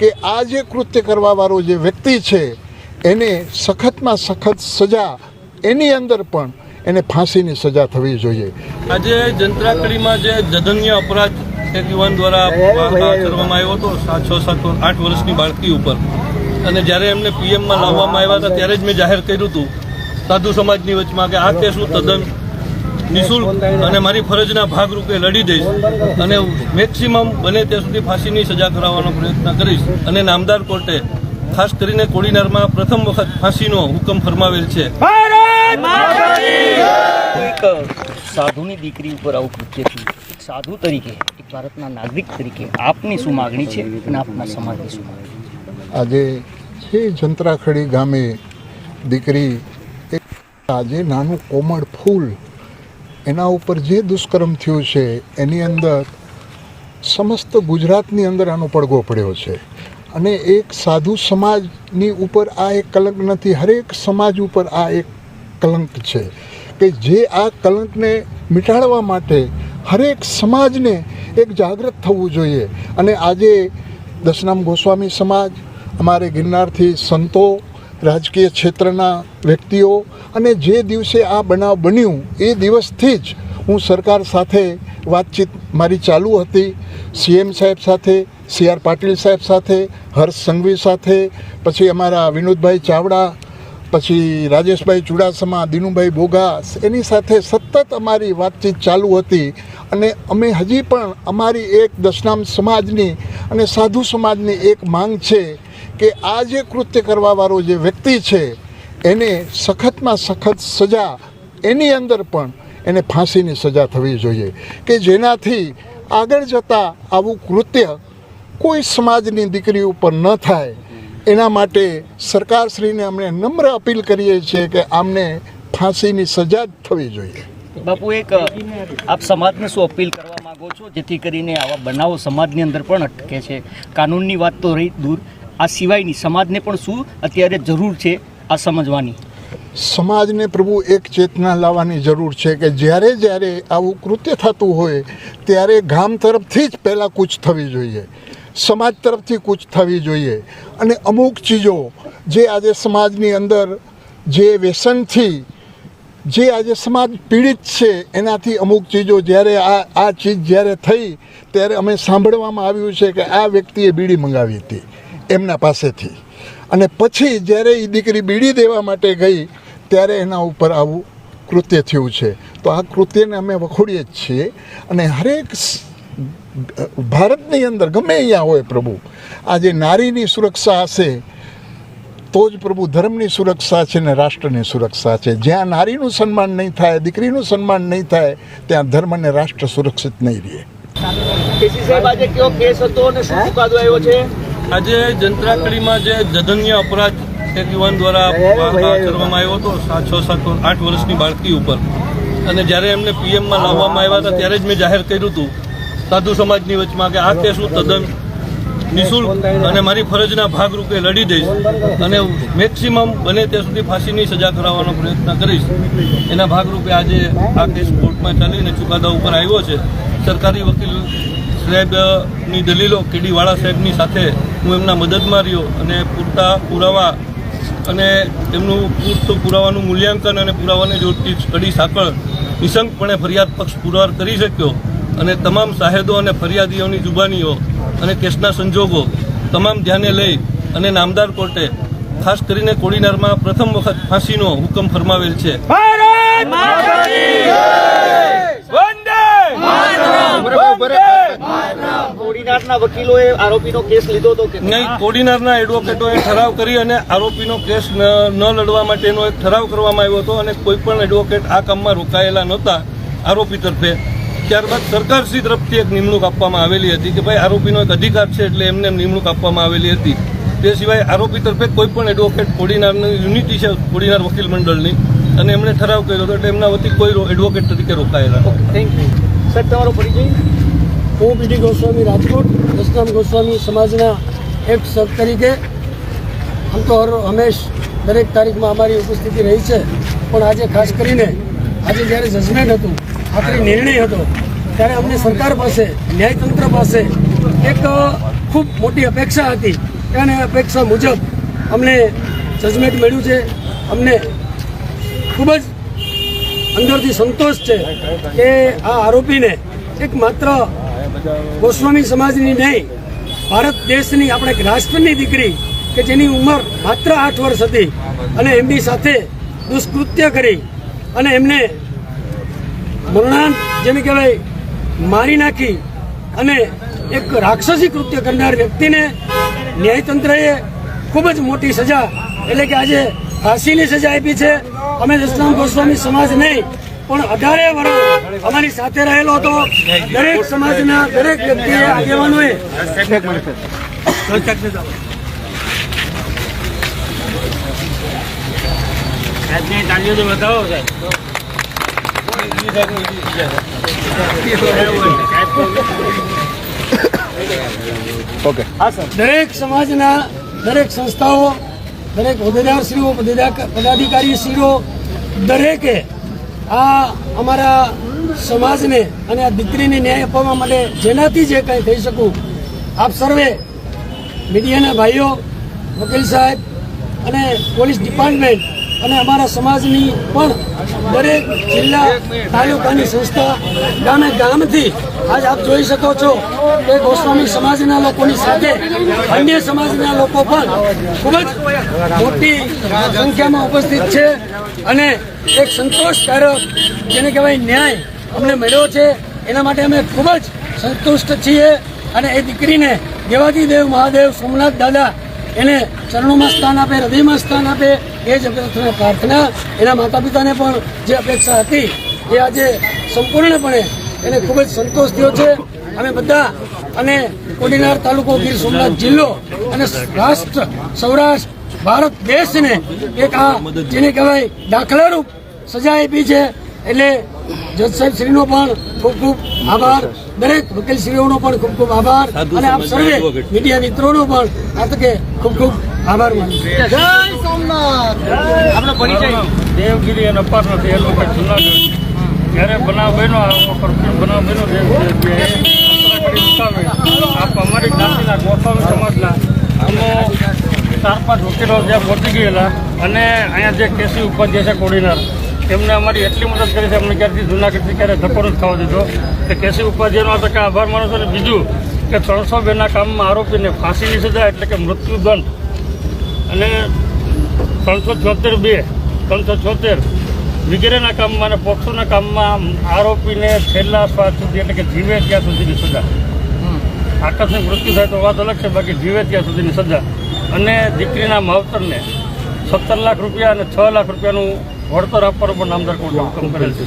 કે આ જે કૃત્ય કરવાવાળો જે વ્યક્તિ છે એને સખતમાં સખત સજા એની અંદર પણ એને ફાંસીની સજા થવી જોઈએ. આજે જંત્રાકડીમાં જે જધન્ય અપરાધ એક યુવાન દ્વારા કરવામાં આવ્યો હતો સાત છ સાત આઠ વર્ષની બાળકી ઉપર. અને જ્યારે એમને પીએમમાં લાવવામાં આવ્યા હતા ત્યારે જ મેં જાહેર કર્યું હતું સાધુ સમાજની વચમાં કે આ કેસ હું તદ્દન નિઃશુલ્ક અને મારી ફરજના ભાગરૂપે લડી દઈશ અને મેક્સિમમ બને ત્યાં સુધી ફાંસીની સજા કરાવવાનો પ્રયત્ન કરીશ. અને નામદાર કોર્ટે ખાસ કરીને કોડીનારમાં પ્રથમ વખત ફાંસીનો હુકમ ફરમાવેલ છે. સાધુની દીકરી ઉપર આવું કૃત્ય થયું. એક સાધુ તરીકે એક ભારતના નાગરિક તરીકે આપની શું માગણી છે અને આપના સમાજની શું માગણી છે? આજે છે જંત્રાખડી ગામે દીકરી એક આજે નાનું કોમળ ફૂલ એના ઉપર જે દુષ્કર્મ થયું છે, એની અંદર સમસ્ત ગુજરાતની અંદર આનો પડઘો પડ્યો છે. અને એક સાધુ સમાજની ઉપર આ એક કલંક નથી, હરેક સમાજ ઉપર આ એક કલંક છે કે જે આ કલંકને મિટાડવા માટે હરેક સમાજને એક જાગૃત થવું જોઈએ. અને આજે દશનામ ગોસ્વામી સમાજ, અમારે ગિરનારથી સંતો રાજકીય ક્ષેત્રના વ્યક્તિઓ અને જે દિવસે આ બનાવ બન્યું, એ દિવસથી જ હું સરકાર સાથે વાતચીત મારી ચાલુ હતી. સીએમ સાહેબ સાથે, સી આર પાટીલ સાહેબ સાથે, હર્ષ સંઘવી સાથે, પછી અમારા વિનોદભાઈ ચાવડા, પછી રાજેશભાઈ ચુડાસમા, દિનુભાઈ બોગા એની સાથે સતત અમારી વાતચીત ચાલુ હતી અને અમે હજી પણ અમારી એક દશનામ સમાજની અને સાધુ સમાજની એક માંગ છે કે આ જે કૃત્ય કરવાવાળો જે વ્યક્તિ છે, એને સખતમાં સખત સજા એની અંદર પણ એને ફાંસીની સજા થવી જોઈએ. કે જેનાથી આગળ જતાં આવું કૃત્ય કોઈ સમાજની દીકરી ઉપર ન થાય, એના માટે સરકારશ્રીને અમને નમ્ર અપીલ કરીએ છીએ કે આમને ફાંસીની સજા જ થવી જોઈએ. બાપુ, એક, આપ સમાજને શું અપીલ કરવા માગો છો? જેથી કરીને આવા બનાવો સમાજની અંદર પણ અટકે છે. કાનૂનની વાત તો રહી દૂર. આ સિવાયની સમાજને પણ શું અત્યારે જરૂર છે આ સમજવાની? સમાજને પ્રભુ એક ચેતના લાવવાની જરૂર છે કે જ્યારે જ્યારે આવું કૃત્ય થતું હોય ત્યારે ગામ તરફથી જ પહેલાં કૂચ થવી જોઈએ, સમાજ તરફથી કૂચ થવી જોઈએ અને અમુક ચીજો જે આજે સમાજની અંદર જે વ્યસનથી, જે આજે સમાજ પીડિત છે એનાથી અમુક ચીજો જ્યારે આ આ ચીજ જ્યારે થઈ ત્યારે અમે સાંભળવામાં આવ્યું છે કે આ વ્યક્તિએ બીડી મંગાવી હતી. એમના પાસેથી. અને પછી જ્યારે એ દીકરી બીડી દેવા માટે ગઈ, ત્યારે એના ઉપર આવું કૃત્ય થયું છે. તો આ કૃત્યને અમે વખોડીએ જ છીએ. અને હરેક ભારતની અંદર ગમે અહીંયા હોય પ્રભુ આજે નારીની સુરક્ષા હશે, તો જ પ્રભુ ધર્મની સુરક્ષા છે ને રાષ્ટ્રની સુરક્ષા છે. જ્યાં નારીનું સન્માન નહીં થાય, દીકરીનું સન્માન નહીં થાય, ત્યાં ધર્મ અને રાષ્ટ્ર સુરક્ષિત નહીં રહે. કેસી સાહેબ, આજે કયો કેસ હતો અને શું ચુકાદો આવ્યો છે? આજે જંત્રાકડીમાં જે જધન્ય અપરાધ એક યુવાન દ્વારા કરવામાં આવ્યો હતો સાત છ સાત આઠ વર્ષની બાળકી ઉપર. અને જ્યારે એમને પીએમમાં લાવવામાં આવ્યા હતા ત્યારે જ મેં જાહેર કર્યું હતું સાધુ સમાજની વચમાં કે આ કેસ હું તદ્દન નિઃશુલ્ક અને મારી ફરજના ભાગરૂપે લડી દઈશ અને મેક્સિમમ બને ત્યાં સુધી ફાંસીની સજા કરાવવાનો પ્રયત્ન કરીશ. એના ભાગરૂપે આજે આ કેસ કોર્ટમાં ચાલીને ચુકાદા ઉપર આવ્યો છે. સરકારી વકીલ સાહેબની દલીલો કેડીવાળા સાહેબની સાથે હું એમના મદદમાં રહ્યો અને પૂરતા પુરાવા અને એમનું પૂરતું પુરાવાનું મૂલ્યાંકન અને પુરાવાને જોડતી કડી સાંકળ નિશંકપણે ફરિયાદ પક્ષ પુરવાર કરી શક્યો અને તમામ સાહેદો અને ફરિયાદીઓની જુબાનીઓ અને કેસના સંજોગો તમામ ધ્યાને લઈ અને નામદાર કોર્ટે ખાસ કરીને કોડીનારમાં પ્રથમ વખત ફાંસીનો હુકમ ફરમાવેલ છે. કોડીનારના વકીલોએ આરોપીનો કેસ લીધો હતો કે નહીં? કોડીનારના એડવોકેટોએ ઠરાવ કરી અને આરોપીનો કેસ ન લડવા માટેનો એક ઠરાવ કરવામાં આવ્યો હતો અને કોઈ પણ એડવોકેટ આ કામમાં રોકાયેલા નહોતા આરોપી તરફે. ત્યારબાદ સરકારશ્રી તરફથી એક નિમણૂક આપવામાં આવેલી હતી કે ભાઈ આરોપીનો એક અધિકાર છે એટલે એમને નિમણૂક આપવામાં આવેલી હતી. તે સિવાય આરોપી તરફે કોઈ પણ એડવોકેટ કોડીનારની યુનિટી છે કોડીનાર વકીલ મંડળની અને એમણે ઠરાવ કર્યો હતો એટલે એમના વતી કોઈ એડવોકેટ તરીકે રોકાયેલા. થેન્ક યુ સર તમારો પરિચય? હું બીડી ગોસ્વામી રાજકોટ દસનામ ગોસ્વામી સમાજના એક સભ તરીકે. આમ તો હર હંમેશ દરેક તારીખમાં અમારી ઉપસ્થિતિ રહી છે. પણ આજે ખાસ કરીને, આજે જ્યારે જજમેન્ટ હતું, આખરી નિર્ણય હતો, ત્યારે અમને સરકાર પાસે, ન્યાયતંત્ર પાસે એક ખૂબ મોટી અપેક્ષા હતી. અને અપેક્ષા મુજબ અમને જજમેન્ટ મળ્યું છે. અમને ખૂબ જ અંદરથી સંતોષ છે કે આ આરોપીને એક માત્ર ગોસ્વામી સમાજની નહીં, ભારત દેશની આપણે રાષ્ટ્રની દીકરી કે જેની ઉંમર માત્ર આઠ વર્ષ હતી અને એમની સાથે દુષ્કૃત્ય કરી અને એમને મરણાંત જેને કહેવાય, મારી નાખી અને એક રાક્ષસી કૃત્ય કરનાર વ્યક્તિને ન્યાયતંત્રએ ખૂબ જ મોટી સજા, એટલે કે આજે ફાંસીની સજા આપી છે. અમે દસનામ ગોસ્વામી સમાજ નહીં પણ અઢારે વર્ષ અમારી સાથે રહેલો હતો. દરેક સમાજના દરેક વ્યક્તિએ આગેવાનોએ ઓકે. હા સર. દરેક સમાજના દરેક સંસ્થાઓ દરેક હોદ્દેદારશ્રીઓ પદાધિકા- પદાધિકારીશ્રીઓ દરેકે આ અમારા સમાજને અને આ દીકરીને ન્યાય અપાવવા માટે જેનાથી જે કંઈ થઈ શકું, આપ સર્વે મીડિયાના ભાઈઓ, વકીલ સાહેબ અને પોલીસ ડિપાર્ટમેન્ટ અને અમારા સમાજની પણ દરેક જિલ્લા તાલુકાની સંસ્થા ગામે ગામથી આજ આપ જોઈ શકો છો કે ગોસ્વામી સમાજના લોકોની સાથે અન્ય સમાજના લોકો પણ ખૂબ જ મોટી સંખ્યામાં ઉપસ્થિત છે અને એક સંતોષકારક જેને કહેવાય ન્યાય અમને મળ્યો છે. એના માટે અમે ખૂબ જ સંતુષ્ટ છીએ અને એ દીકરીને દેવાદી દેવ, મહાદેવ, સોમનાથ દાદા એને ચરણોમાં સ્થાન આપે, હૃદયમાં સ્થાન આપે, એ જ પ્રાર્થના. એના માતા પિતાને પણ જે અપેક્ષા હતી, એ આજે સંપૂર્ણપણે એને ખૂબ જ સંતોષ થયો છે. અમે બધા અને કોડીનાર તાલુકો ગીર સોમનાથ જિલ્લો અને રાષ્ટ્ર સૌરાષ્ટ્ર, ભારત દેશને એક આ જેને કહેવાય દાખલારૂપ સજા આપી છે. એટલે જજ સાહેબ શ્રીનો પણ ખૂબ ખૂબ આભાર. દરેક વકીલ શ્રીઓનો પણ ખૂબ ખૂબ આભાર. અને આપ સર્વે મીડિયા મિત્રોનો પણ આ તકે ખૂબ ખૂબ આભાર માનું જય સોમનાથ. આપણો પરિચય દેવગીરી અને અપારમાંથી એ લોકો જુનાગઢ. જ્યારે બનાવ બન્યો આ પરફ્યુમ બનાવ બન્યો આપ અમારી જ્ઞાતિના ગોસ્વામી સમાજના અમે ચાર પાંચ વકીલો જે પહોંચી ગયેલા અને અહીંયા જે કેસી ઉપર જે છે કોડીનાર. એમને અમારી એટલી મદદ કરી છે અમને ક્યારથી જૂનાગઢથી ક્યારે ધક્કો નથી ખાવા દીધો. કે કેસી ઉપાધ્યાયનો આ ટકા આભાર માનો છો. અને બીજું કે ત્રણસો બેના કામમાં આરોપીને ફાંસીની સજા એટલે કે મૃત્યુદંડ. અને ત્રણસો છોતેર બે, ત્રણસો છોતેર વગેરેના કામમાં અને પોક્સોના કામમાં આરોપીને છેલ્લા શ્વાસ સુધી એટલે કે જીવે ત્યાં સુધીની સજા. આકસ્મિક મૃત્યુ થાય તો વાત અલગ છે, બાકી જીવે ત્યાં સુધીની સજા. અને દીકરીના માવતરને સત્તર લાખ રૂપિયા અને છ લાખ રૂપિયાનું વળતર આપવાનો પણ નામદાર કોર્ટે હુકમ કરેલ છે